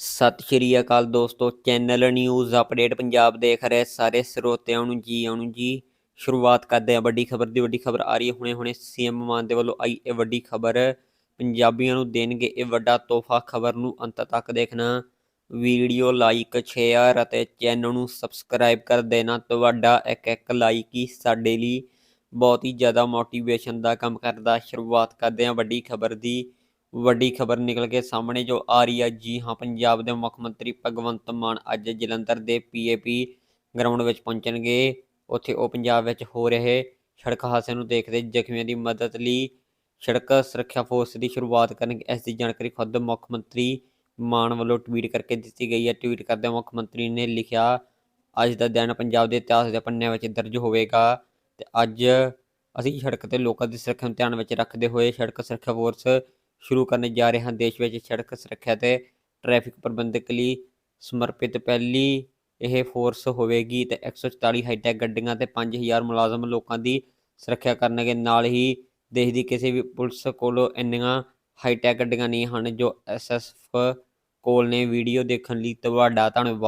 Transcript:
ਸਤਿ ਸ਼੍ਰੀ ਅਕਾਲ ਦੋਸਤੋ, channel news update Punjab ਦੇਖ ਰਹੇ ਸਾਰੇ ਸਰੋਤਿਆਂ ਨੂੰ ਜੀ, ਆਉਣ ਜੀ। ਸ਼ੁਰੂਆਤ ਕਰਦੇ ਹਾਂ ਵੱਡੀ ਖਬਰ ਦੀ, ਵੱਡੀ ਖਬਰ ਆ ਰਹੀ ਹੈ। ਹੁਣੇ ਹੁਣੇ ਸੀਐਮ ਮਾਨ ਦੇ ਵੱਲੋਂ ਆਈ ਇਹ ਵੱਡੀ ਖਬਰ। ਪੰਜਾਬੀਆਂ ਨੂੰ ਦੇਣਗੇ ਇਹ ਵੱਡਾ ਤੋਹਫਾ। ਖਬਰ ਨੂੰ ਅੰਤ ਤੱਕ ਦੇਖਣਾ। ਵੀਡੀਓ ਲਾਈਕ, ਸ਼ੇਅਰ ਅਤੇ ਚੈਨਲ ਨੂੰ ਸਬਸਕ੍ਰਾਈਬ ਕਰ ਦੇਣਾ। ਤੁਹਾਡਾ ਇੱਕ ਇੱਕ ਲਾਈਕ ਹੀ ਸਾਡੇ ਲਈ ਬਹੁਤ ਹੀ ਜ਼ਿਆਦਾ ਮੋਟੀਵੇਸ਼ਨ ਦਾ ਕੰਮ ਕਰਦਾ। ਸ਼ੁਰੂਆਤ ਕਰਦੇ ਹਾਂ ਵੱਡੀ ਖਬਰ ਦੀ। ਵੱਡੀ ਖਬਰ ਨਿਕਲ ਕੇ ਸਾਹਮਣੇ ਜੋ ਆ ਰਹੀ ਹੈ ਜੀ ਹਾਂ, ਪੰਜਾਬ ਦੇ ਮੁੱਖ ਮੰਤਰੀ ਭਗਵੰਤ ਮਾਨ ਅੱਜ ਜਲੰਧਰ ਦੇ ਪੀਏਪੀ ਗਰਾਊਂਡ ਵਿੱਚ ਪਹੁੰਚਣਗੇ। ਉੱਥੇ ਉਹ ਪੰਜਾਬ ਵਿੱਚ ਹੋ ਰਹੇ ਸੜਕ ਹਾਦਸੇ ਨੂੰ ਦੇਖਦੇ ਜ਼ਖਮੀਆਂ ਦੀ ਮਦਦ ਲਈ ਸੜਕ ਸੁਰੱਖਿਆ ਫੋਰਸ ਦੀ ਸ਼ੁਰੂਆਤ ਕਰਨਗੇ। ਇਸ ਦੀ ਜਾਣਕਾਰੀ ਖੁਦ ਮੁੱਖ ਮੰਤਰੀ ਮਾਨ ਵੱਲੋਂ ਟਵੀਟ ਕਰਕੇ ਦਿੱਤੀ ਗਈ ਹੈ। ਟਵੀਟ ਕਰਦੇ ਮੁੱਖ ਮੰਤਰੀ ਨੇ ਲਿਖਿਆ, ਅੱਜ ਦਾ ਦਿਨ ਪੰਜਾਬ ਦੇ ਇਤਿਹਾਸ ਦੇ ਪੰਨਿਆਂ ਵਿੱਚ ਦਰਜ ਹੋਵੇਗਾ ਤੇ ਅੱਜ ਅਸੀਂ ਸੜਕ ਤੇ ਲੋਕਾਂ ਦੀ ਸੁਰੱਖਿਆ ਨੂੰ ਧਿਆਨ ਵਿੱਚ ਰੱਖਦੇ ਹੋਏ ਸੜਕ ਸੁਰੱਖਿਆ ਫੋਰਸ ਸ਼ੁਰੂ ਕਰਨ ਜਾ ਰਹੇ ਹਾਂ। ਦੇਸ਼ ਵਿੱਚ ਸੜਕ ਸੁਰੱਖਿਆ ਤੇ ਟ੍ਰੈਫਿਕ ਪ੍ਰਬੰਧਕ ਲਈ ਸਮਰਪਿਤ ਪਹਿਲੀ ਇਹ ਫੋਰਸ ਹੋਵੇਗੀ ਤੇ 144 ਹਾਈਟੈਕ ਗੱਡੀਆਂ ਤੇ 5000 ਮੁਲਾਜ਼ਮ ਲੋਕਾਂ ਦੀ ਸੁਰੱਖਿਆ ਕਰਨਗੇ। ਨਾਲ ਹੀ ਦੇਸ਼ ਦੀ ਕਿਸੇ ਵੀ ਪੁਲਿਸ ਕੋਲੋਂ ਇੰਨੀਆਂ ਹਾਈਟੈਕ ਗੱਡੀਆਂ ਨਹੀਂ ਹਨ ਜੋ ਐਸਐਸਐਫ ਕੋਲ ਨੇ। ਵੀਡੀਓ ਦੇਖਣ ਲਈ ਤੁਹਾਡਾ ਧੰਨਵਾਦ।